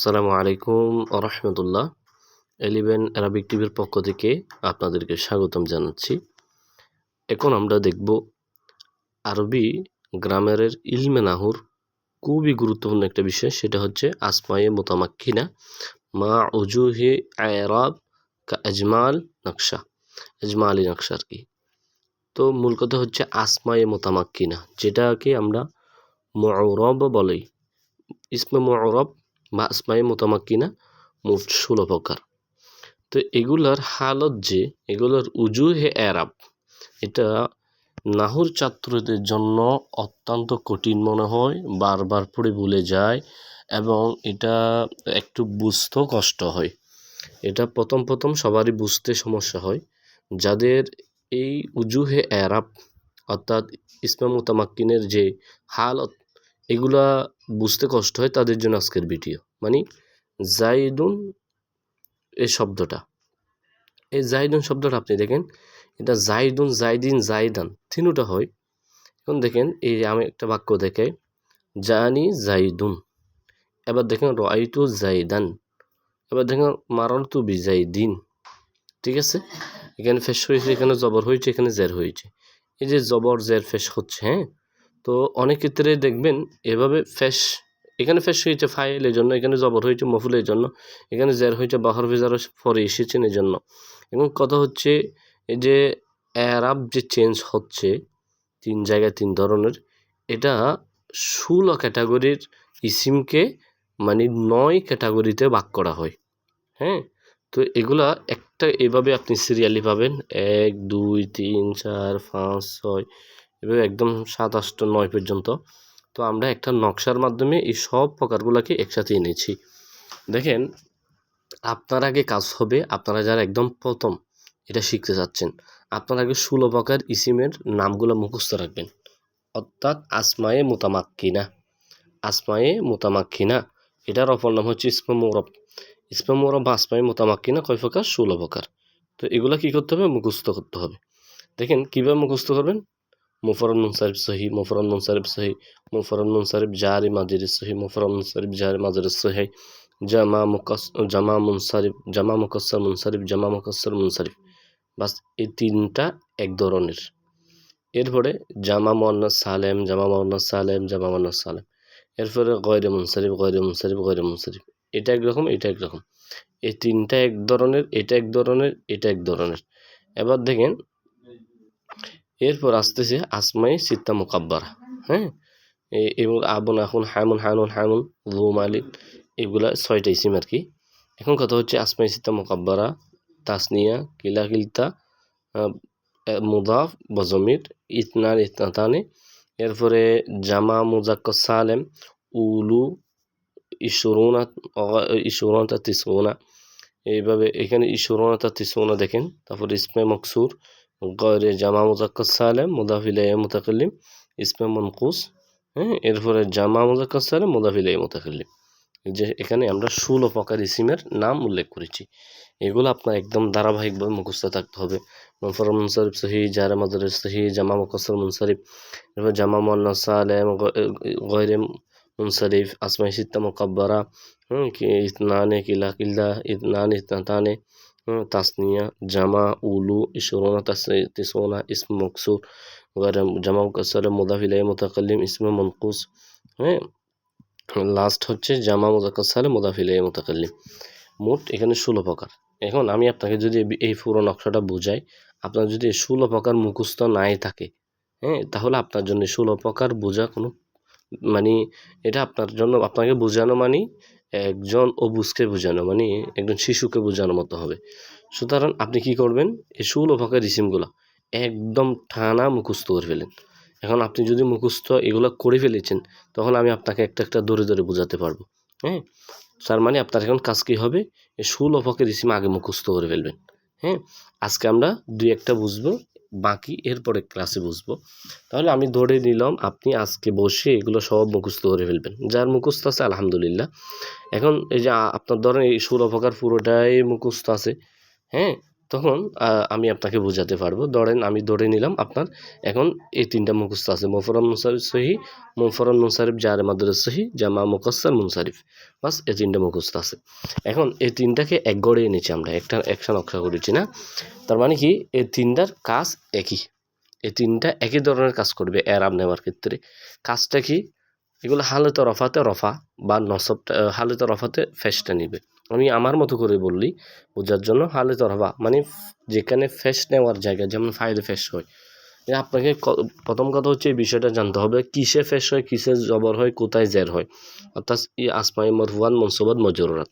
আসসালামু আলাইকুম রহমতুল্লাহ। Eleven Arabic টিভির পক্ষ থেকে আপনাদেরকে স্বাগতম জানাচ্ছি। এখন আমরা দেখব আরবি গ্রামারের ইলমে নাহুর খুবই গুরুত্বপূর্ণ একটা বিষয়, সেটা হচ্ছে আসমায়ে মোতামাক্কিনা, মা উজুহে আয়রাব কা আজমাল নকশা, আজমালি নকশা আর কি। তো মূল কথা হচ্ছে আসমায়ে মোতামাক্কিনা, যেটাকে আমরা মরব বলি। ইসমে মরব বা আসমায়ে মোতামাক্কিনা মোট ষোলো প্রকার। তো এগুলার হালত যে, এগুলোর উজু হে এরাব। এটা নাহুর ছাত্রদের জন্য অত্যন্ত কঠিন মনে হয়, বারবার পড়ে ভুলে যায় এবং এটা একটু বুঝতেও কষ্ট হয়। এটা প্রথম প্রথম সবারই বুঝতে সমস্যা হয়। যাদের এই উজুহে এরাব, অর্থাৎ ইসমা মোতামাক্কিনের যে হালত, এগুলা বুঝতে কষ্ট হয় তাদের জন্য আজকের ভিডিও। মানে জাইদুন এই শব্দটা। এই জাইদুন শব্দটা আপনি দেখেন, এটা জাইদুন, জাইদিন, জাইদান তিনুটা হয়। এখন দেখেন, এই আমি একটা বাক্য দেখে জানি জাইদুন। এবার দেখেন রয়টু জাইদান। এবার দেখেন মারল তু বিজাইদিন। ঠিক আছে? এখানে ফেস হয়েছে, এখানে জবর হয়েছে, এখানে জের হয়েছে। এই যে জবর, জের ফেস হচ্ছে হ্যাঁ? তো অনেক ক্ষেত্রে দেখবেন, এভাবে ফেস এখানে ফেস হয়েছে ফাইল জন্য, এখানে জবর হয়েছে মফুলের জন্য, এখানে জের হয়েছে বাহর ভেজার পরে এসেছেন এই জন্য এবং কথা হচ্ছে যে অ্যারাব যে চেঞ্জ হচ্ছে, তিন জায়গায় তিন ধরনের, এটা ষোলো ক্যাটাগরির ইসিমকে মানে নয় ক্যাটাগরিতে ভাগ করা হয়। হ্যাঁ? তো এগুলা একটা এভাবে আপনি সিরিয়ালি পাবেন, এক, দুই, তিন, চার, পাঁচ, ছয়, এভাবে একদম সাত আষ্ট নয় পর্যন্ত। তো আমরা একটা নকশার মাধ্যমে এই সব প্রকারগুলোকে একসাথে এনেছি। দেখেন, আপনার আগে কাজ হবে, আপনারা যারা একদম প্রথম এটা শিখতে চাচ্ছেন, আপনার আগে ষোলো প্রকার ইসিমের নামগুলো মুখস্থ রাখবেন। অর্থাৎ আসমায়ে মোতামাক্কিনা আসমায়ে মোতামাক্কিনা, এটার অপর নাম হচ্ছে ইসমা মৌরব। ইসমা মৌরব বা আসমায়ে মোতামাক্কিনা, কয় প্রকার? ষোলো প্রকার তো এগুলো কী করতে হবে? মুখস্থ করতে হবে। দেখেন, কীভাবে মুখস্থ করবেন? মুফরন মুনসারিফ সহি মুফরন মুনসারিফ সহি মুফরন মুনসারিফ জারি মাজির সহি মুফরন মুনসারিফ জারি মাজির সহি। জামা মুকাস, জামা মুনসারিফ জামা মুকাসর মুনসারিফ জামা মুকাসর মুনসারিফ বাস এই তিনটা এক ধরনের। এরপরে জামা মোহান্না সালেম, জামা মোহান্না সালেম, জামা মোহান্না সালেম। এরপরে গয়রে মুনসারিফ গয়রে মুনসারিফ গয়রে মুনসারিফ এটা একরকম এটা একরকম এই তিনটা এক ধরনের, এটা এক ধরনের, এটা এক ধরনের। এবার দেখেন এরপর আসতেছে আসমাই সিত্তা মোকাব্বারা হ্যাঁ? এবং আবন এখন হামুন, হানুন হামুন লু মালিক এগুলা ছয়টা ইসিম আর কি এখন কথা হচ্ছে আসমাই সিত্তা মোকাব্বারা, তাসনিয়া কিলা কিলতা মুদাফ, বজমির, ইতনান, ইতনাতানে, এরপরে জামা মুজাক্ক সালেম, উলু, ইশরুনা ইশরুনা তিসুনা এইভাবে এখানে ইশরুনা তিসুনা দেখেন, তারপর ইসমে মকসুর গয়রে জামা মুজাক্কর সালেম মুদাফিলাই মুতাকাল্লিম, ইসমে মনকুস হ্যাঁ এরপরে জামা মুজাক্কর সালেম মুদাফিলাই মুতাকাল্লিম। যে এখানে আমরা ষোলো প্রকার ইসিমের নাম উল্লেখ করেছি। এগুলো আপনার একদম ধারাবাহিকভাবে মুখস্থ থাকতে হবে। মফর মুনসারিফ সহি জারা মাদার সহি জামা মুকসর মুনসারিফ, এরপর জামা মোয়ান্না সালেম গয়রে মুনসারিফ আসমাই সিত্তা মুকাব্বারা হুম কি ইতনানে, কিলা, কিল্লা, ইতনান ইতনাতানে তাসনিয়া জামা উলু ইশরোনা তিসোনা ইসম মকসুর জামা মুকসর মুদাফিলাই মুতাকাল্লিম ইসমে মনকুস হ্যাঁ লাস্ট হচ্ছে জামা মোজাক্কার সালে মোদাফিলাই মোতাকাল্লিম মোট এখানে ষোলো প্রকার। এখন আমি আপনাকে যদি এই পুরো নকশাটা বোঝাই, আপনার যদি ষোলো প্রকার মুখস্থ নাই থাকে হ্যাঁ তাহলে আপনার জন্য ষোলো প্রকার বোঝা কোনো মানে এটা আপনার জন্য আপনাকে বোঝানো মানে একজন অবুজকে বোঝানো মানে একজন শিশুকে বোঝানোর মতো হবে। সুতরাং আপনি কি করবেন? এই প্রকার রিসিমগুলো একদম টানা মুখস্থ করে ফেলেন। এখন আপনি যদি মুখস্থ এগুলো করে ফেলেছেন, তখন আমি আপনাকে একটা একটা দৌড়ে দৌড়ে বোঝাতে পারব। হ্যাঁ? তার মানে আপনার এখন কাজ কী হবে? এই ষোলো ফকের ইসিম আগে মুখস্থ করে ফেলবেন। হ্যাঁ? আজকে আমরা দুই একটা বুঝব বাকি, এরপরে ক্লাসে বুঝব তাহলে আমি ধরে নিলাম, আপনি আজকে বসে এগুলো সব মুখস্থ করে ফেলবেন। যার মুখস্থ আছে, আলহামদুলিল্লাহ। এখন এই যে আপনার ধরেন এই ফকার পুরোটাই মুখস্থ আছে। হ্যাঁ? তখন আমি আপনাকে বোঝাতে পারব। ধরেন আমি ধরে নিলাম আপনার এখন এই তিনটা মুখস্থ আছে মোফরম মুনসারিফ সহি মোফরম মুনসারিফ জারে মাদুরের সহি জামা মুকস্সার মুনসারিফ। বাস এই তিনটা মুখস্থ আছে। এখন এই তিনটাকে এক গড়ে এনেছি আমরা, একটা একটা নকশা করেছি না? তার মানে কি এই তিনটার কাজ একই। এই তিনটা একই ধরনের কাজ করবে এরাব নেওয়ার ক্ষেত্রে। কাজটা কি? এগুলো হালতে রফাতে রফা বা নসবটা হালতে রফাতে ফেসটা নিবে। আমি আমার মতো করে বললি, বোঝার জন্য হালতে রফা মানে যেখানে ফেস নেওয়ার জায়গা, যেমন ফাইলে ফেস হয়। আপনাকে প্রথম কথা হচ্ছে এই বিষয়টা জানতে হবে, কিসে ফেস হয়, কিসে জবর হয়, কোথায় জের হয়? অর্থাৎ ই আসমাই মরফুয়াত মনসুবাত মজরুরাত।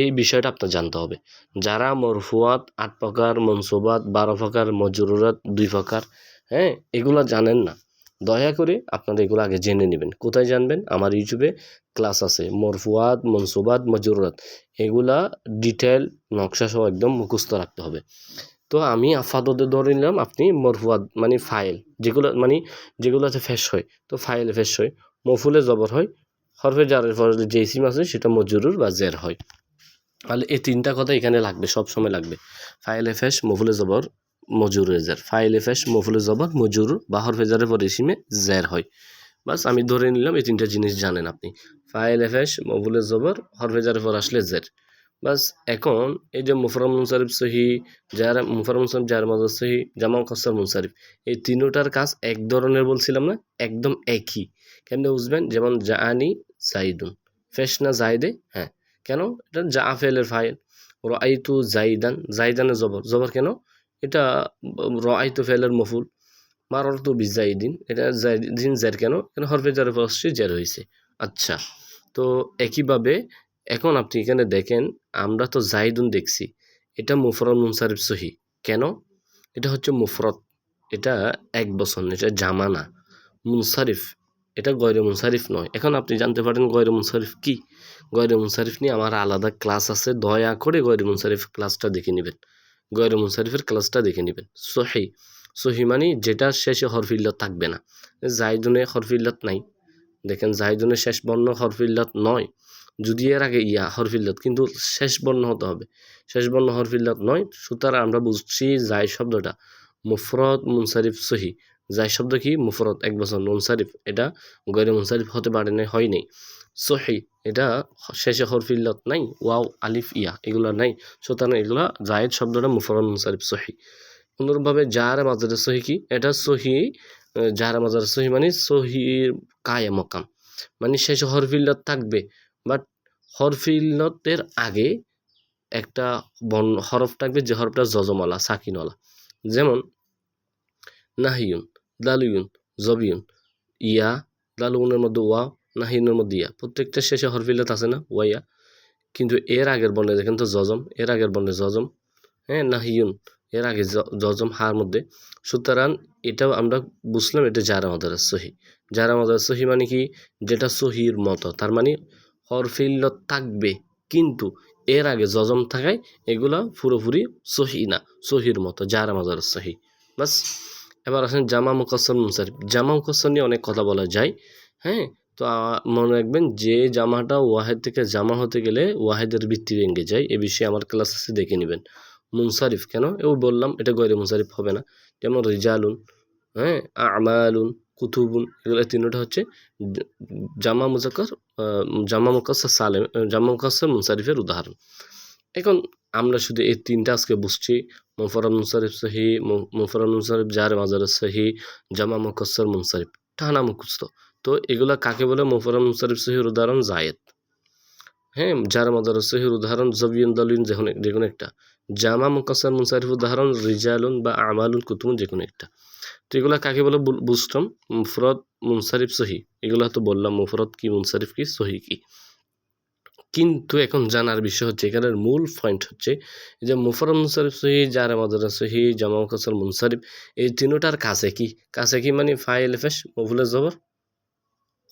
এই বিষয়টা আপনার জানতে হবে। যারা মরফুয়াত আট প্রকার, মনসুবাত বারো প্রকার, মজরুরাত দুই প্রকার হ্যাঁ এগুলো জানেন না। দয়া করে আপনারা এগুলো আগে জেনে নেবেন। কোথায় জানবেন? আমার ইউটিউবে ক্লাস আছে। মরফুয়াত মনসুবাদ, মজরুরাত। এগুলা ডিটেল নকশা সহ একদম মুখস্থ রাখতে হবে। তো আমি আফাদতে ধরে নিলাম, আপনি মরফুয়াদ মানে ফাইল যেগুলো মানে যেগুলোতে ফেস হয়, তো ফাইলে ফেস হয়। মফুলে জবর হয়, হরফে জারের পরে যে সিম আছে, সেটা মজুরুর বা জের হয়। তাহলে এই তিনটা কথা এখানে লাগবে, সব সময় লাগবে। ফাইলে ফেস মফুলে জবর মজুর হয়ে জের ফাইলে ফেস মফুলে জবর মজুর বা হরফে জারের পরে সিমে জের হয়। বাস আমি ধরে নিলাম এই তিনটা জিনিস জানেন আপনি। ফাইল এফেস মফুলে জবর হরফে জারের পর আসলে জের বাস এখন এই যে মুফরম মুনসারিফ সহি, যার মুফরম মুনসারিফ, যার মজার সহি জামা কসর মুনসারিফ, এই তিনোটার কাজ এক ধরনের বলছিলাম না, একদম একই। কেমনে বুঝবেন? যেমন জাআনি জাইদুন। ফেস না জাইদে? হ্যাঁ। কেন? এটা জা ফেলের ফাইল রাইতু জাইদান। জাইদানের জবর জবর কেন? এটা রাইতু ফেলের মফুল। মারর তো বিজাইদিন এটা জাইদিন জের কেন? কেন হরফে জারের ফসি জের হয়েছে আচ্ছা তো একইভাবে এখন আপনি এখানে দেখেন, আমরা তো জাইদুন দেখছি। এটা মুফরত মুনসারিফ সহি। কেন? এটা হচ্ছে মুফরত এটা এক বছর এটা জামানা। মুনসারিফ, এটা গয়রে মুনসারিফ নয়। এখন আপনি জানতে পারেন গয়রে মুনসারিফ কি? গয়রে মুনসারিফ নিয়ে আমার আলাদা ক্লাস আছে। দয়া করে গয়রে মুনসারিফ ক্লাসটা দেখে নেবেন। গয়রে মুনসারিফের ক্লাসটা দেখে নেবেন। সহি। সহি মানে যেটা শেষে হরফিল্লত থাকবে না। জাইদুনে হরফিল্লত নাই। দেখেন জাইদুনের শেষ বর্ণ হরফিল্লত নয়। যদি এর আগে ইয়া হরফিল্লত, কিন্তু শেষ বর্ণ হতে হবে। শেষ বর্ণ হরফিল্লত নয়। সুতরাং আমরা বুঝছি জাই শব্দটা। মুফরত, মুনসারিফ, সহি। জাই শব্দ কি? মুফরত। এক বছর মুনসারিফ। এটা গৈরে মুনসারিফ হতে পারে না হয় নাই। সহি। এটা শেষে হরফিল্লত নাই, ওয়াও, আলিফ, ইয়া, এগুলো নাই। সুতরাং এগুলা জায়েদ শব্দটা মুফরত মুনসারিফ সহি। অনুরূপভাবে যার মাজার সহি কি? এটা সহি যার মাজার সহি মানে সহির কায়ে মকাম। মানে শেষে হরফিল্লত থাকবে, বাট হরফিল্লতের আগে একটা বন, হরফ থাকবে যে হরফটা জজমালা সাকিনওয়ালা। যেমন নাহিউন দালুয়ুন জবিউন ইয়া, দালুনের মধ্যে ওয়া নাহিউনের মধ্যে ইয়া প্রত্যেকটা শেষে হরফিল্লত আছে না, ওয়াইয়া। কিন্তু এর আগের বর্ণে দেখেন তো জজম, এর আগের বর্ণে জজম হ্যাঁ নাহিউন এর আগে জজম, হার মধ্যে। সুতরাং এটাও আমরা বুঝলাম এটা জারা মাদার সহি। জারা মাদার সহি মানে কি? যেটা সহির মতো। তার মানে হরফিল্লত থাকবে, কিন্তু এর আগে জজম থাকায় এগুলা পুরোপুরি সহি না, সহির মতো, জারা মাদার সহি। বাস, এবার আসেন জামা মুকাসর মুসারিফ জামা মুকাসর নিয়ে অনেক কথা বলা যায় হ্যাঁ তো মনে রাখবেন যে জামাটা ওয়াহেদ থেকে জামা হতে গেলে ওয়াহেদের ভিত্তি ভেঙে যায়। এ বিষয়ে আমার ক্লাস আছে, দেখে নেবেন। মুনসারিফ কেন? এও বললাম, এটা গয়রে মুনসারিফ হবে না। যেমন রিজালুন হ্যাঁ আমালুন, কুতুবুন, এগুলো তিনটা হচ্ছে জামা মুজাক্কর জামা মুকাসর সালেম জামা মুকাসর মুনসারিফের উদাহরণ। এখন আমরা শুধু এই তিনটা আজকে বুঝছি। মুফরাদ মুনসারিফ সহি, মু- মুফরাদ মুনসারিফ জার মাজার সহি, জামা মুকাসর মুনসারিফ, টানা মুখস্থ। তো এগুলা কাকে বলে? মুফরাদ মুনসারিফ সহির উদাহরণ জায়েদ। হ্যাঁ যার মাদার সহির উদাহরণ জবিয়ন দলিন যে কোনো একটা। জামা মুকাসর মুনসারিফ উদাহরণ রিজালুন বা আমালুন কুতুবুন যে কোনো একটা। তো এগুলা কাকে বলে? বু- বুঝতাম মুফরদ মুনসারিফ সহি এগুলা তো বললাম মুফরদ কি, মুনসারিফ কি সহি কি? কিন্তু এখন জানার বিষয় হচ্ছে, এখানের মূল পয়েন্ট হচ্ছে যে মুফরদ মুনসারিফ সহি যার মাদার সহি জামা মুকাসর মুনসারিফ, এই তিনোটার কাছে কি? কাছে কি মানে ফাইল ফেস মফুলে জবর?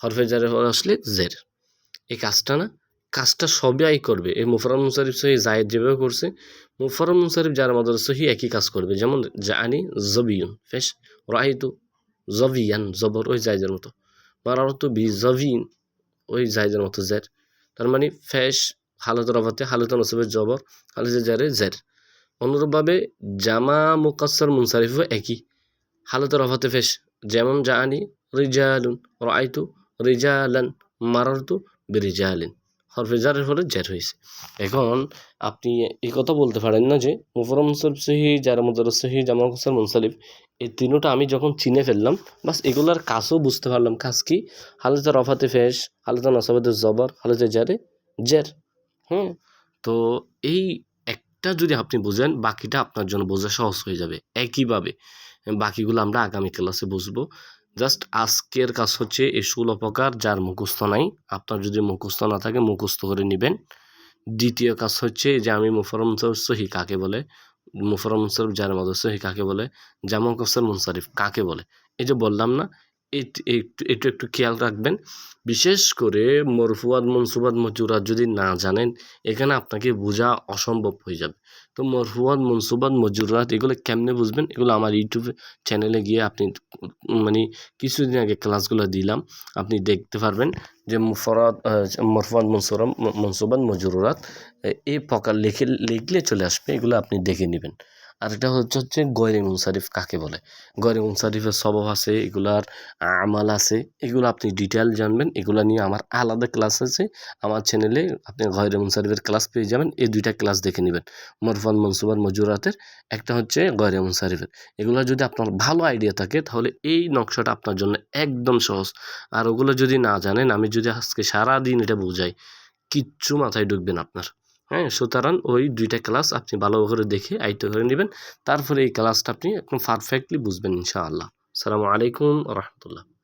হরফে জারে আসলে জের। এই কাজটা না, কাজটা সবাই করবে। এই মুফরাম মুসারিফ সহি জায়েদ যেভাবে করছে মুফরাম মুসারিফ যার মাদার সহি একই কাজ করবে। যেমন জানি জবিউন ফেস রাইতু জবিয়ান, জবর ওই জায়দের মতো। মারারতু বি জবিন ওই জায়দের মতো জের। তার মানে ফেস হালত রবাতে হালত নসবের জবর, হালত জারে জের। অনুরূপভাবে জামা মুকাসর মুনসারিফও একই। হালতের অফাতে ফেস যেমন জানি রিজালুন রাইতু রিজালান মারারতু বিরিজালিন। হরফে জারের ফলে জের হয়েছে এখন আপনি এই কথা বলতে পারেন না যে মুফর মুনসালিফ সহি মদর সহি জামা মুকাসর মুনসালিফ, এই তিনোটা আমি যখন চিনে ফেললাম, বাস এগুলার কাজও বুঝতে পারলাম। কাজ কি? হালতে রফাতে ফেস হালতে নসাবাতে জবর হালতে জারে জের। হুম? তো এই একটা যদি আপনি বুঝেন, বাকিটা আপনার জন্য বোঝা সহজ হয়ে যাবে। একইভাবে বাকিগুলো আমরা আগামী ক্লাসে বুঝব। জাস্ট আজকের কাজ হচ্ছে এই ষোলো প্রকার, যার মুখস্থ নাই। আপনার যদি মুখস্থ না থাকে, মুখস্থ করে নেবেন। দ্বিতীয় কাজ হচ্ছে যে আমি মুফরম সহি কাকে বলে? মুফরম মুনসারিফ যার সহি কাকে বলে? জামা কসর মুনসারিফ কাকে বলে? এই যে বললাম না একটু একটু খেয়াল রাখবেন। বিশেষ করে মরফুয়াদ, মনসুবাদ মজুরাত যদি না জানেন, এখানে আপনাকে বোঝা অসম্ভব হয়ে যাবে। তো মরফুয়াদ মনসুবাদ মজুরাত এগুলো কেমনে বুঝবেন? এগুলো আমার ইউটিউব চ্যানেলে গিয়ে আপনি মানে কিছুদিন আগে ক্লাসগুলো দিলাম, আপনি দেখতে পারবেন যে মুফরাত মরফুয়াদ মনসুরাম মনসুবাদ মজুরাত এই প্রকার লিখে, লিখলে চলে আসবে, এগুলো আপনি দেখে নেবেন। আর এটা হচ্ছে হচ্ছে গয়রে মুনসারিফ কাকে বলে? গয়রে মুনসারিফের স্বভাব আছে, এগুলার আমাল আছে, এগুলো আপনি ডিটেল জানবেন, এগুলো নিয়ে আমার আলাদা ক্লাস আছে। আমার চ্যানেলে আপনি গয়রে মুনসারিফের ক্লাস পেয়ে যাবেন, এই দুইটা ক্লাস দেখে নেবেন। মরফান মনসুবান মজুরাতের, একটা হচ্ছে গয়রে মুনসারিফের। এগুলো যদি আপনার ভালো আইডিয়া থাকে, তাহলে এই নকশাটা আপনার জন্য একদম সহজ। আর ওগুলো যদি না জানেন, আমি যদি আজকে সারা দিন এটা বোঝাই, কিচ্ছু মাথায় ঢুকবেন আপনার। হ্যাঁ সুতরাং ওই দুইটা ক্লাস আপনি ভালো করে দেখে আয়ত্ত করে নেবেন। তারপরে এই ক্লাসটা আপনি একদম পারফেক্টলি বুঝবেন ইনশাআল্লাহ। আসসালামু আলাইকুম রহমতুল্লাহ।